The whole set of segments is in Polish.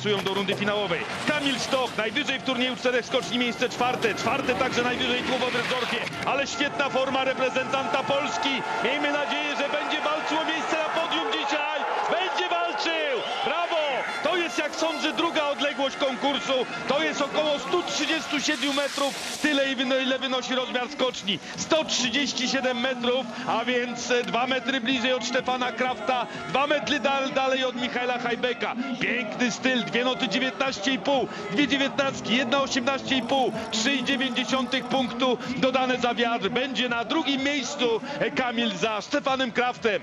Awansują do rundy finałowej. Kamil Stoch, najwyżej w turnieju czterech skoczni, miejsce czwarte. Czwarte także najwyżej tu w Oberstdorfie. Ale świetna forma reprezentanta Polski. Miejmy nadzieję, że będzie walczył o miejsce na podium dzisiaj. Będzie walczył! Brawo! To jest, jak sądzę, druga odległość konkursu. To jest około 137 metrów. Tyle, ile- wynosi rozmiar skoczni. 137 metrów, a więc 2 metry bliżej od Stefana Krafta, 2 metry dal, dalej od Michaela Hajbeka. Piękny styl, dwie noty 19,5, dwie 19, jedna 18,5, 3,9 punktu dodane za wiatr. Będzie na drugim miejscu e, Kamil za Stefanem Kraftem.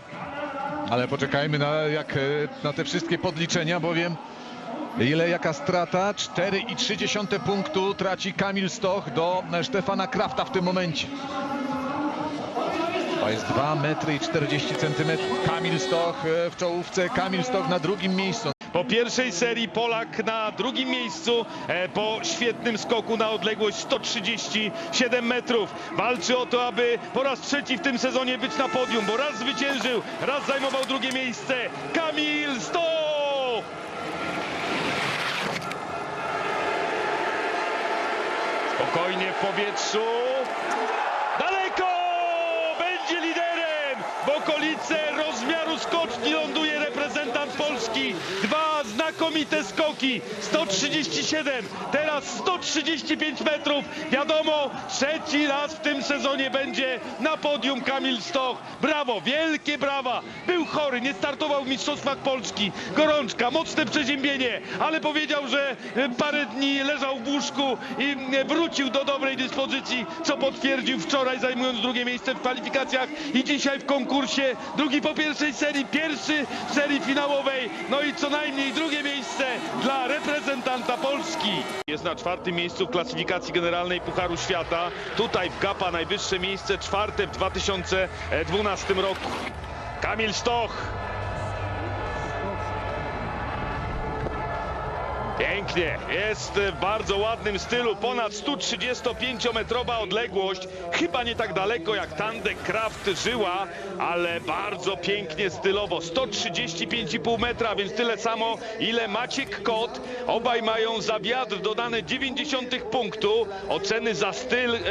Ale poczekajmy na, jak, e, na te wszystkie podliczenia, bowiem ile jaka strata? 4,3 punktu traci Kamil Stoch do e, Stefana Krafta w tym momencie. To jest 2 metry i 40 centymetrów. Kamil Stoch e, w czołówce, Kamil Stoch na drugim miejscu. Po pierwszej serii Polak na drugim miejscu e, po świetnym skoku na odległość 137 metrów. Walczy o to, aby po raz trzeci w tym sezonie być na podium, bo raz zwyciężył, raz zajmował drugie miejsce. Kamil Stoch! Spokojnie w powietrzu. Daleko! Będzie liderem! W okolice rozmiaru skoczni ląduje reprezentant Polski. Dwa znakomite skoki. 137, teraz 135 metrów. Wiadomo, trzeci raz w tym sezonie będzie na podium Kamil Stoch. Brawo, wielkie brawa. Był chory, nie startował w Mistrzostwach Polski. Gorączka, mocne przeziębienie, ale powiedział, że e, parę dni leżał w łóżku i e, wrócił do dobrej dyspozycji, co potwierdził wczoraj zajmując drugie miejsce w kwalifikacjach i dzisiaj w konkursie. Drugi po pierwszej serii, pierwszy w serii finałowej, no i co najmniej drugie miejsce dla reprezentanta Polski. Jest na czwartym miejscu w klasyfikacji generalnej Pucharu Świata. Tutaj w Gapa najwyższe miejsce, czwarte w 2012 roku. Kamil Stoch. Pięknie, jest w bardzo ładnym stylu, ponad 135-metrowa odległość, chyba nie tak daleko jak Tandek Kraft żyła, ale bardzo pięknie stylowo, 135,5 metra, więc tyle samo ile Maciek Kot, obaj mają za wiatr dodane 90 punktu, oceny za styl em,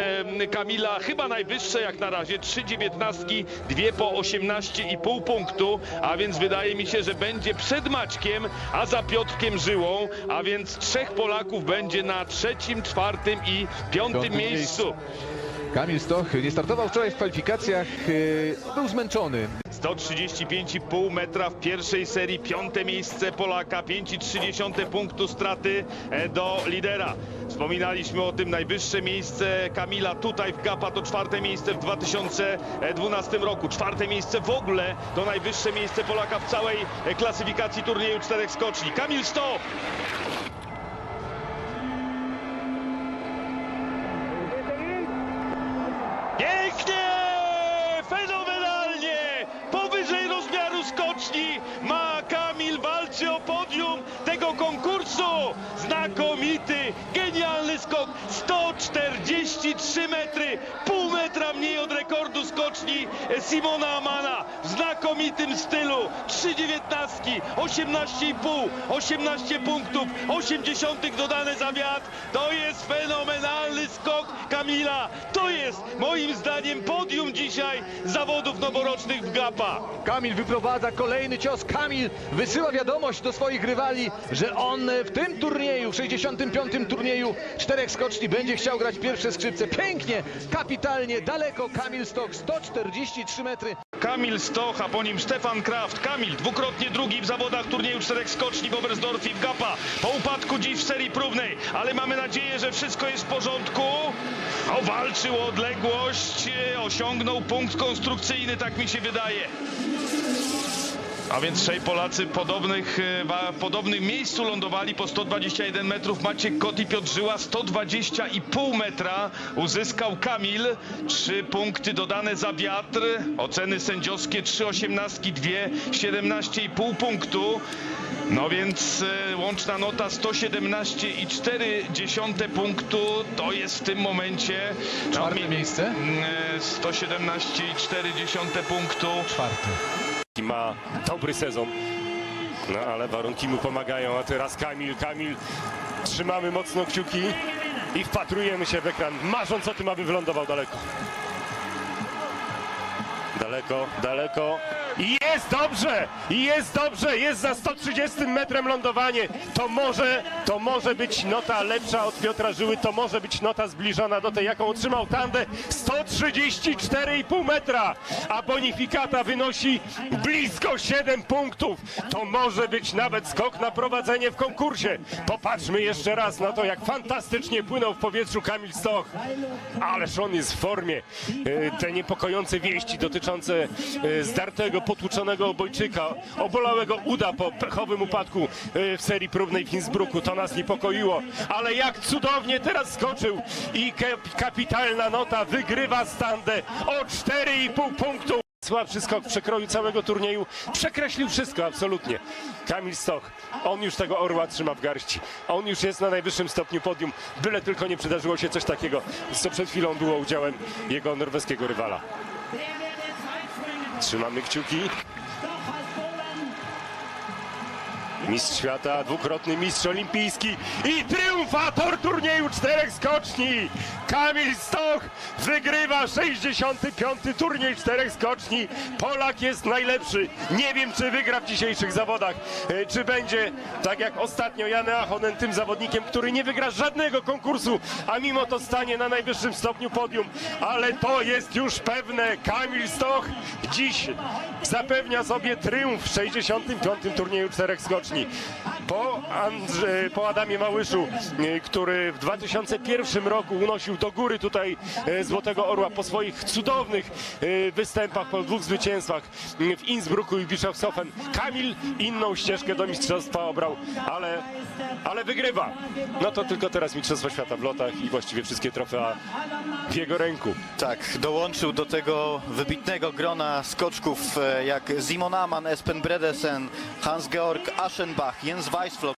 Kamila chyba najwyższe jak na razie, 3,19, dwie po 18,5 punktu, a więc wydaje mi się, że będzie przed Maćkiem, a za Piotrkiem Żyłą, a więc trzech Polaków będzie na trzecim, czwartym i piątym Piątym miejscu. Kamil Stoch nie startował wczoraj w kwalifikacjach, e, był zmęczony. 135,5 metra w pierwszej serii, piąte miejsce Polaka, 5,3 punktu straty e, do lidera. Wspominaliśmy o tym najwyższe miejsce Kamila tutaj w Gapa to czwarte miejsce w 2012 roku. Czwarte miejsce w ogóle to najwyższe miejsce Polaka w całej e, klasyfikacji turnieju czterech skoczni. Kamil Stoch! Skoczni ma Kamil walczy o podium tego konkursu. Znakomity, genialny skok. 143 metry, pół metra mniej od rekordu skoczni Simona Amana. W znakomitym stylu. 3,19, 18,5, 18 punktów, 80 dodane za wiatr. To jest fenomenalny skok Kamila. To jest moim zdaniem podium dzisiaj zawodów noworocznych w Gapa. Kamil wyprowadza kolejny cios. Kamil wysyła wiadomość do swoich rywali, że on w tym turnieju, w 65. turnieju czterech skoczni będzie chciał grać pierwsze skrzypce. Pięknie, kapitalnie, daleko Kamil Stok, 143 metry. Kamil Stoch, a po nim Stefan Kraft. Kamil dwukrotnie drugi w zawodach turnieju czterech skoczni w Oberstdorf i w Gapa. Po upadku dziś w serii próbnej, ale mamy nadzieję, że wszystko jest w porządku. O, walczył o odległość, e, osiągnął punkt konstrukcyjny, tak mi się wydaje. A więc trzej Polacy podobnych, e, w podobnym miejscu lądowali po 121 metrów. Maciek Kot i Piotr Żyła 120,5 metra uzyskał Kamil. Trzy punkty dodane za wiatr. Oceny sędziowskie 3 osiemnastki, 2 17,5 punktu. No więc e, łączna nota 117,4 punktu to jest w tym momencie no, Czwarte mi- miejsce. mm, e, 117,4 punktu. Czwarty. Ma dobry sezon. No ale warunki mu pomagają, a teraz Kamil, Kamil. Trzymamy mocno kciuki i wpatrujemy się w ekran, marząc o tym, aby wylądował daleko. Daleko, daleko. Jest dobrze! Jest dobrze! Jest za 130 metrem lądowanie. To może, to może być nota lepsza od Piotra Żyły. To może być nota zbliżona do tej, jaką otrzymał Tandę. 134,5 metra, a bonifikata wynosi blisko 7 punktów. To może być nawet skok na prowadzenie w konkursie. Popatrzmy jeszcze raz na to, jak fantastycznie płynął w powietrzu Kamil Stoch. Ależ on jest w formie. E, Te niepokojące wieści dotyczące e, zdartego, potłuczonego obojczyka, obolałego uda po pechowym upadku e, w serii próbnej w Innsbrucku, to nas niepokoiło. Ale jak cudownie teraz skoczył i kapitalna nota wygrywa standę o 4,5 punktu. Słabszy skok w przekroju całego turnieju. Przekreślił wszystko, absolutnie. Kamil Stoch, on już tego orła trzyma w garści. On już jest na najwyższym stopniu podium. Byle tylko nie przydarzyło się coś takiego, co przed chwilą było udziałem jego norweskiego rywala. Trzymamy kciuki. Mistrz świata, dwukrotny mistrz olimpijski i triumfator turnieju czterech skoczni. Kamil Stoch wygrywa 65. turniej czterech skoczni. Polak jest najlepszy. Nie wiem, czy wygra w dzisiejszych zawodach, e, czy będzie tak jak ostatnio Jan Achonen tym zawodnikiem, który nie wygra żadnego konkursu, a mimo to stanie na najwyższym stopniu podium. Ale to jest już pewne. Kamil Stoch dziś zapewnia sobie triumf w 65. turnieju czterech skoczni. Po, Andrze, po Adamie Małyszu, e, który w 2001 roku unosił do góry tutaj e, Złotego Orła po swoich cudownych e, występach, po dwóch zwycięstwach w Innsbrucku i Bischofshofen. Kamil inną ścieżkę do mistrzostwa obrał, ale, ale wygrywa. No to tylko teraz Mistrzostwa Świata w lotach i właściwie wszystkie trofea w jego ręku. Tak, dołączył do tego wybitnego grona skoczków e, jak Simon Amann, Espen Bredesen, Hans-Georg Aschenbach, Jens Weisflot.